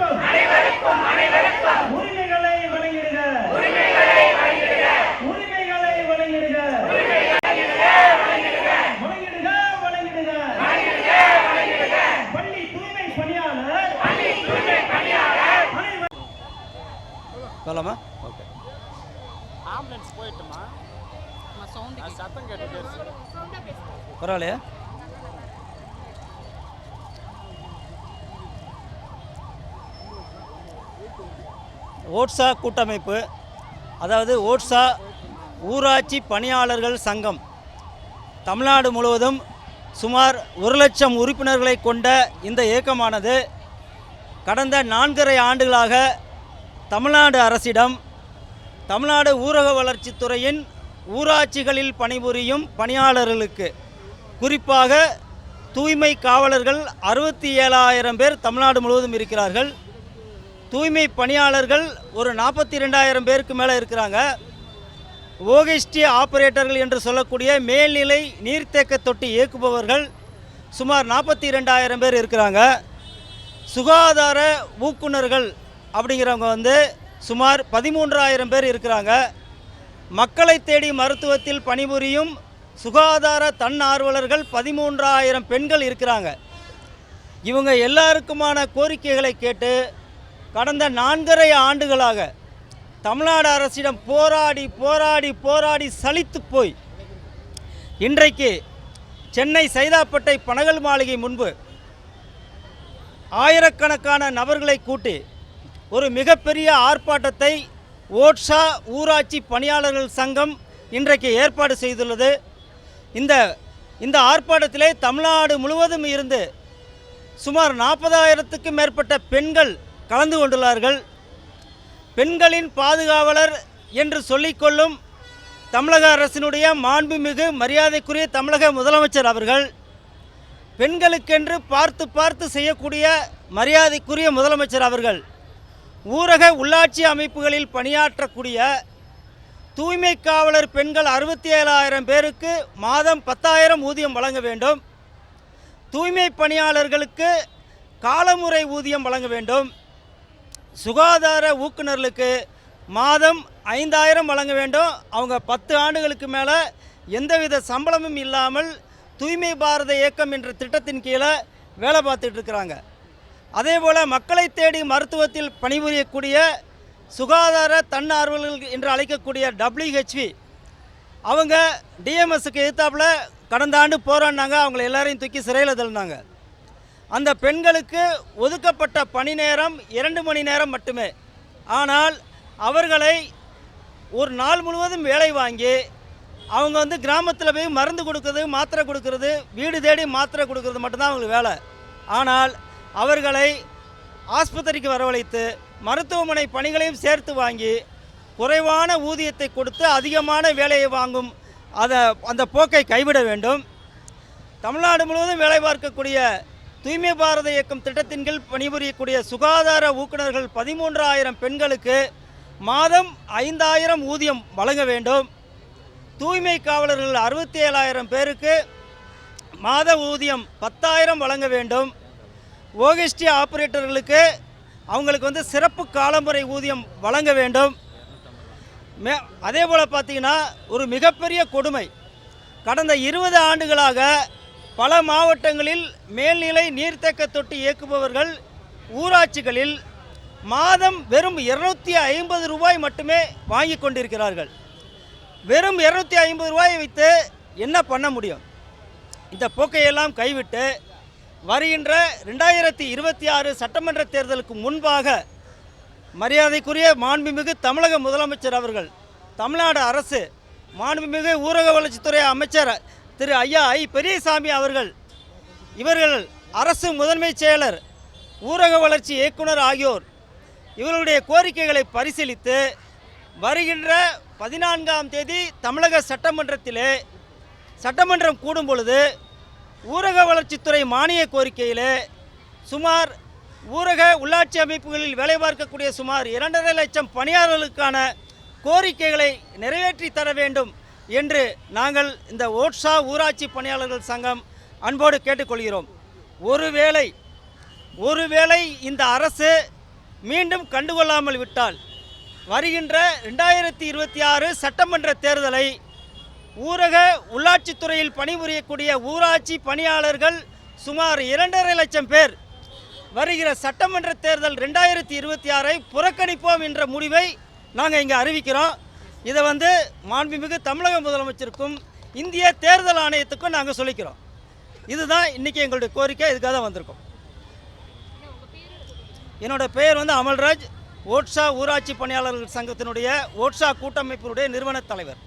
அனைவருக்கும் அனைவருக்கும் அனைவருக்கும். உரிமைகளை வழங்கிடுக உரிமைகளை வழங்கிடுக உரிமைகளை வழங்கிடுக வழங்கிடுக ஓகே. ஆம்புலன்ஸ் போயிட்டுமா? சத்தம் கேட்டு பரவாயில்லையா? ஓட்ஸா கூட்டமைப்பு அதாவது ஓட்ஸா ஊராட்சி பணியாளர்கள் சங்கம் தமிழ்நாடு முழுவதும் சுமார் ஒரு லட்சம் உறுப்பினர்களை கொண்ட இந்த இயக்கமானது கடந்த நான்கரை ஆண்டுகளாக தமிழ்நாடு அரசிடம் தமிழ்நாடு ஊரக வளர்ச்சித்துறையின் ஊராட்சிகளில் பணிபுரியும் பணியாளர்களுக்கு குறிப்பாக தூய்மை காவலர்கள் அறுபத்தி ஏழாயிரம் பேர் தமிழ்நாடு முழுவதும் இருக்கிறார்கள். தூய்மை பணியாளர்கள் ஒரு நாற்பத்தி ரெண்டாயிரம் பேருக்கு மேலே இருக்கிறாங்க. ஓகஸ்டி ஆப்ரேட்டர்கள் என்று சொல்லக்கூடிய மேல்நிலை நீர்த்தேக்க தொட்டி இயக்குபவர்கள் சுமார் நாற்பத்தி ரெண்டாயிரம் பேர் இருக்கிறாங்க. சுகாதார ஊக்குநர்கள் அப்படிங்கிறவங்க வந்து சுமார் பதிமூன்றாயிரம் பேர் இருக்கிறாங்க. மக்களை தேடி மருத்துவத்தில் பணிபுரியும் சுகாதார தன்னார்வலர்கள் பதிமூன்றாயிரம் பெண்கள் இருக்கிறாங்க. இவங்க எல்லாருக்குமான கோரிக்கைகளை கேட்டு கடந்த நான்கரை ஆண்டுகளாக தமிழ்நாடு அரசிடம் போராடி போராடி போராடி சலித்து போய் இன்றைக்கு சென்னை சைதாப்பேட்டை பனகல் மாளிகை முன்பு ஆயிரக்கணக்கான நபர்களை கூட்டி ஒரு மிகப்பெரிய ஆர்ப்பாட்டத்தை ஓட்ஷா ஊராட்சி பணியாளர்கள் சங்கம் இன்றைக்கு ஏற்பாடு செய்துள்ளது. இந்த இந்த ஆர்ப்பாட்டத்திலே தமிழ்நாடு முழுவதும் இருந்து சுமார் நாற்பதாயிரத்துக்கும் மேற்பட்ட பெண்கள் கலந்து கொண்டுள்ளார்கள். பெண்களின் பாதுகாவலர் என்று சொல்லிக்கொள்ளும் தமிழக அரசினுடைய மாண்புமிகு மரியாதைக்குரிய தமிழக முதலமைச்சர் அவர்கள் பெண்களுக்கென்று பார்த்து பார்த்து செய்யக்கூடிய மரியாதைக்குரிய முதலமைச்சர் அவர்கள் ஊரக உள்ளாட்சி அமைப்புகளில் பணியாற்றக்கூடிய தூய்மை காவலர் பெண்கள் அறுபத்தி ஏழாயிரம் பேருக்கு மாதம் பத்தாயிரம் ஊதியம் வழங்க வேண்டும். தூய்மை பணியாளர்களுக்கு காலமுறை ஊதியம் வழங்க வேண்டும். சுகாதார ஊக்குநர்களுக்கு மாதம் ஐந்தாயிரம் வழங்க வேண்டும். அவங்க பத்து ஆண்டுகளுக்கு மேலே எந்தவித சம்பளமும் இல்லாமல் தூய்மை பாரத இயக்கம் என்ற திட்டத்தின் கீழே வேலை பார்த்துட்டு இருக்கிறாங்க. அதே போல் மக்களை தேடி மருத்துவத்தில் பணிபுரியக்கூடிய சுகாதார தன்னார்வலர்கள் என்று அழைக்கக்கூடிய டபிள்யூஹெச்வி அவங்க டிஎம்எஸ்க்கு எதிர்த்தாப்புல கடந்த ஆண்டு போராடினாங்க. அவங்கள எல்லாரையும் தூக்கி சிறையில் தள்ளினாங்க. அந்த பெண்களுக்கு ஒதுக்கப்பட்ட பணி நேரம் இரண்டு மணி நேரம் மட்டுமே. ஆனால் அவர்களை ஒரு நாள் முழுவதும் வேலை வாங்கி அவங்க வந்து கிராமத்தில் போய் மருந்து கொடுக்கறது மாத்திரை கொடுக்கறது வீடு தேடி மாத்திரை கொடுக்கறது மட்டும்தான் அவங்களுக்கு வேலை. ஆனால் அவர்களை ஆஸ்பத்திரிக்கு வரவழைத்து மருத்துவமனை பணிகளையும் சேர்த்து வாங்கி குறைவான ஊதியத்தை கொடுத்து அதிகமான வேலையை வாங்கும் அதை அந்த போக்கை கைவிட வேண்டும். தமிழ்நாடு முழுவதும் வேலை பார்க்கக்கூடிய தூய்மை பாரத இயக்கம் திட்டத்தின் கீழ் பணிபுரியக்கூடிய சுகாதார ஊக்குநர்கள் பதிமூன்றாயிரம் பெண்களுக்கு மாதம் ஐந்தாயிரம் ஊதியம் வழங்க வேண்டும். தூய்மை காவலர்கள் அறுபத்தி ஏழாயிரம் பேருக்கு மாத ஊதியம் பத்தாயிரம் வழங்க வேண்டும். ஓகஸ்டி ஆப்ரேட்டர்களுக்கு அவங்களுக்கு வந்து சிறப்பு காலமுறை ஊதியம் வழங்க வேண்டும். மே அதே போல் பார்த்தீங்கன்னா ஒரு மிகப்பெரிய கொடுமை. கடந்த இருபது ஆண்டுகளாக பல மாவட்டங்களில் மேல்நிலை நீர்த்தேக்க தொட்டி இயக்குபவர்கள் ஊராட்சிகளில் மாதம் வெறும் இருநூத்தி ஐம்பது ரூபாய் மட்டுமே வாங்கி கொண்டிருக்கிறார்கள். வெறும் இருநூத்தி ஐம்பது ரூபாயை வைத்து என்ன பண்ண முடியும்? இந்த போக்கையெல்லாம் கைவிட்டு வருகின்ற ரெண்டாயிரத்தி இருபத்தி ஆறு சட்டமன்ற தேர்தலுக்கு முன்பாக மரியாதைக்குரிய மாண்புமிகு தமிழக முதலமைச்சர் அவர்கள் தமிழ்நாடு அரசு மாண்புமிகு ஊரக வளர்ச்சித்துறை அமைச்சர் திரு ஐயா ஐ பெரியசாமி அவர்கள். இவர்கள் அரசு முதன்மைச் செயலர் ஊரக வளர்ச்சி இயக்குனர் ஆகியோர். இவர்களுடைய கோரிக்கைகளை பரிசீலித்து வருகின்ற பதினான்காம் தேதி தமிழக சட்டமன்றத்திலே சட்டமன்றம் கூடும் பொழுது ஊரக வளர்ச்சித்துறை மானிய கோரிக்கையிலே சுமார் ஊரக உள்ளாட்சி அமைப்புகளில் வேலை பார்க்கக்கூடிய சுமார் இரண்டரை லட்சம் பணியாளர்களுக்கான கோரிக்கைகளை நிறைவேற்றி தர வேண்டும் என்று நாங்கள் இந்த ஓட்ஸா ஊராட்சி பணியாளர்கள் சங்கம் அன்போடு கேட்டுக்கொள்கிறோம். ஒருவேளை ஒருவேளை இந்த அரசு மீண்டும் கண்டுகொள்ளாமல் விட்டால் வருகின்ற ரெண்டாயிரத்தி இருபத்தி ஆறு சட்டமன்ற தேர்தலை ஊரக உள்ளாட்சித்துறையில் பணிபுரியக்கூடிய ஊராட்சி பணியாளர்கள் சுமார் இரண்டரை லட்சம் பேர் வருகிற சட்டமன்ற தேர்தல் ரெண்டாயிரத்தி இருபத்தி ஆறை புறக்கணிப்போம் என்ற முடிவை நாங்கள் இங்கே அறிவிக்கிறோம். இதை வந்து மாண்புமிகு தமிழக முதலமைச்சருக்கும் இந்திய தேர்தல் ஆணையத்துக்கும் நாங்கள் சொல்லிக்கிறோம். இதுதான் இன்றைக்கி எங்களுடைய கோரிக்கை இதுக்காக தான் வந்திருக்கோம். என்னோட பெயர் வந்து அமல்ராஜ். ஓட்ஸா ஊராட்சி பணியாளர்கள் சங்கத்தினுடைய ஓட்ஸா கூட்டமைப்பினுடைய நிறுவனத் தலைவர்.